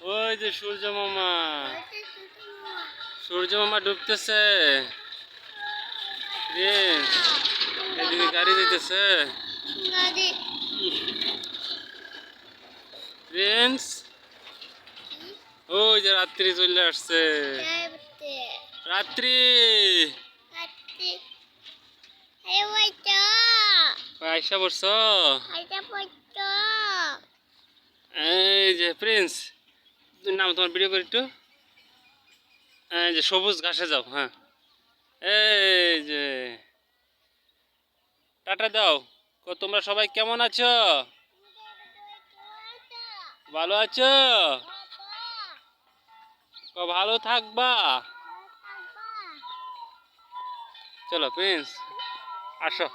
ওই যে সূর্য মামা। সূর্য মামা? ডুবতেছে। এদিকে গাড়ি দিতেছে প্রিন্স ওই যে রাত্রি চলে আসছে। রাত্রি। আইসা পড়ছ? এই যে প্রিন্স নাম, তোমার ভিডিও করি একটু। যে সবুজ ঘাসে যাও হ্যাঁ। এই যে, টাটা দাও। তোমরা সবাই কেমন আছো? ভালো আছো? ভালো থাকবা? চলো, প্রিন্স, আসো।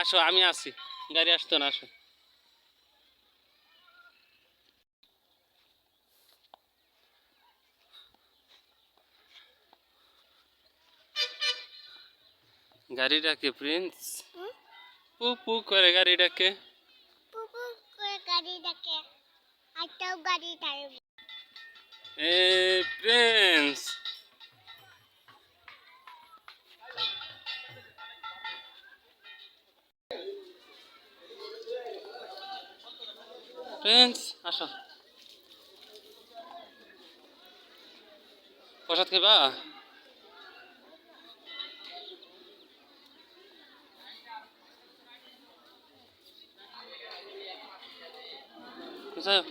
আসো, আমি আসি। গাড়ি আসতো না, আসো। গাড়ি ডাকে প্রিন্স পু পু করে গাড়ি ডাকে গাড়ি ডাকে আরেকটাও গাড়ি ডাকবে এ প্রিন্স। প্রিন্স আসো। প্রসাদ 这.